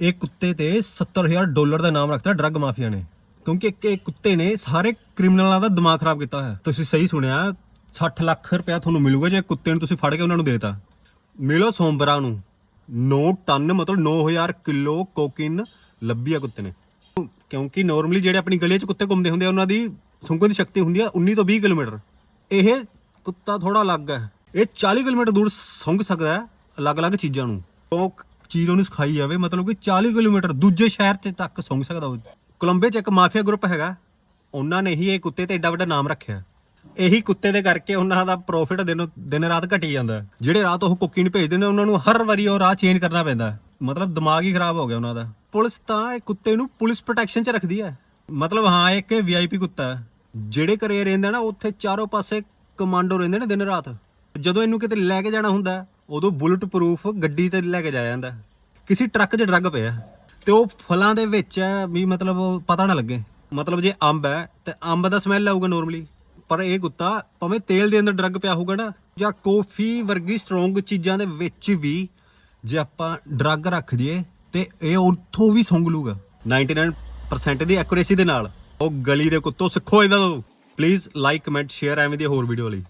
ਇਹ ਕੁੱਤੇ ਤੇ 70000 ਡਾਲਰ ਦਾ ਨਾਮ ਰੱਖਤਾ ਡਰੱਗ ਮਾਫੀਆ ਨੇ। ਕਿਉਂਕਿ ਇੱਕ ਇਹ ਕੁੱਤੇ ਨੇ ਸਾਰੇ ਕ੍ਰਿਮੀਨਲਾਂ ਦਾ ਦਿਮਾਗ ਖਰਾਬ ਕੀਤਾ ਹੋਇਆ। ਤੁਸੀਂ ਸਹੀ ਸੁਣਿਆ 60 ਲੱਖ ਰੁਪਇਆ ਤੁਹਾਨੂੰ ਮਿਲੂਗਾ ਜੇ ਕੁੱਤੇ ਨੂੰ ਤੁਸੀਂ ਫੜ ਕੇ ਉਹਨਾਂ ਨੂੰ ਦੇਤਾ। ਮਿਲੋ ਸੋਮਬਰਾ ਨੂੰ। 9 ਟਨ ਮਤਲਬ 9000 ਕਿਲੋ ਕੋਕਿਨ ਲੱਭੀ ਆ ਕੁੱਤੇ ਨੇ। ਕਿਉਂਕਿ ਨਾਰਮਲੀ ਜਿਹੜੇ ਆਪਣੀ ਗਲੀ 'ਚ ਕੁੱਤੇ ਘੁੰਮਦੇ ਹੁੰਦੇ ਆ, ਉਹਨਾਂ ਦੀ ਸੁੰਘਣ ਦੀ ਸ਼ਕਤੀ ਹੁੰਦੀ ਆ 19 ਤੋਂ 20 ਕਿਲੋਮੀਟਰ। ਇਹ ਕੁੱਤਾ ਥੋੜਾ ਅਲੱਗ ਹੈ। ਇਹ 40 ਕਿਲੋਮੀਟਰ ਦੂਰ ਸੁੰਘ ਸਕਦਾ ਹੈ ਅਲੱਗ-ਅਲੱਗ ਚੀਜ਼ਾਂ ਨੂੰ। ਉਹ ਚੀਜ਼ ਉਹਨੂੰ ਸਿਖਾਈ ਜਾਵੇ, ਮਤਲਬ ਕਿ 40 ਕਿਲੋਮੀਟਰ ਦੂਜੇ ਸ਼ਹਿਰ 'ਚ ਤੱਕ ਸੁੰਘ ਸਕਦਾ ਉਹ। ਕੋਲੰਬੇ 'ਚ ਇੱਕ ਮਾਫੀਆ ਗਰੁੱਪ ਹੈਗਾ, ਉਹਨਾਂ ਨੇ ਹੀ ਇਹ ਕੁੱਤੇ ਤੇ ਐਡਾ ਵੱਡਾ ਨਾਮ ਰੱਖਿਆ। ਇਹੀ ਕੁੱਤੇ ਦੇ ਕਰਕੇ ਉਹਨਾਂ ਦਾ ਪ੍ਰੋਫਿਟ ਦਿਨ ਦਿਨ ਰਾਤ ਘਟੀ ਜਾਂਦਾ। ਜਿਹੜੇ ਰਾਤ ਉਹ ਕੁੱਕੀ ਨੂੰ ਭੇਜਦੇ ਨੇ, ਉਹਨਾਂ ਨੂੰ ਹਰ ਵਾਰੀ ਉਹ ਰਾਹ ਚੇਂਜ ਕਰਨਾ ਪੈਂਦਾ। ਮਤਲਬ ਦਿਮਾਗ ਹੀ ਖਰਾਬ ਹੋ ਗਿਆ ਉਹਨਾਂ ਦਾ। ਪੁਲਿਸ ਤਾਂ ਇਹ ਕੁੱਤੇ ਨੂੰ ਪੁਲਿਸ ਪ੍ਰੋਟੈਕਸ਼ਨ 'ਚ ਰੱਖਦੀ ਹੈ। ਮਤਲਬ ਹਾਂ, ਇੱਕ ਵੀਆਈਪੀ ਕੁੱਤਾ ਜਿਹੜੇ ਘਰੇ ਰਹਿੰਦਾ ਨਾ, ਉੱਥੇ ਚਾਰੋਂ ਪਾਸੇ ਕਮਾਂਡੋ ਰਹਿੰਦੇ ਨੇ ਦਿਨ ਰਾਤ। ਜਦੋਂ ਇਹਨੂੰ ਕਿਤੇ ਲੈ ਕੇ ਜਾਣਾ ਹੁੰਦਾ ਉਦੋਂ ਬੁਲਟ ਪ੍ਰੂਫ ਗੱਡੀ ਤੇ ਲੈ ਕੇ ਜਾਇਆ ਜਾਂਦਾ। ਕਿਸੇ ਟਰੱਕ 'ਚ ਡਰੱਗ ਪਿਆ। ਤੇ ਉਹ ਫਲਾਂ ਦੇ ਵਿੱਚ ਹੈ ਵੀ ਮਤਲਬ ਉਹ ਪਤਾ ਨਾ ਲੱਗੇ। ਮਤਲਬ ਜੇ ਅੰਬ ਹੈ, ਤੇ ਅੰਬ ਦਾ ਸਮੈਲ ਆਊਗਾ ਨੋਰਮਲੀ ਪਰ ਇਹ ਕੁੱਤਾ ਭਾਵੇਂ ਤੇਲ ਦੇ ਅੰਦਰ ਡਰੱਗ ਪਿਆ ਹੋਊਗਾ ਨਾ, ਜਾਂ ਕੌਫੀ ਵਰਗੀ ਸਟਰੋਂਗ ਚੀਜ਼ਾਂ ਦੇ ਵਿੱਚ ਵੀ ਜੇ ਆਪਾਂ ਡਰੱਗ ਰੱਖ ਦਈਏ, ਤੇ ਇਹ ਉੱਥੋਂ ਵੀ ਸੁੰਘ ਲੂਗਾ 99% ਦੀ ਐਕੂਰੇਸੀ ਦੇ ਨਾਲ। ਉਹ ਗਲੀ ਦੇ ਕੁੱਤੋਂ ਸਿੱਖੋ ਇਹਨਾਂ ਤੋਂ। ਪਲੀਜ਼ ਲਾਈਕ ਕਮੈਂਟ ਸ਼ੇਅਰ ਐਵੇਂ ਦੀ ਹੋਰ ਵੀਡੀਓ ਲਈ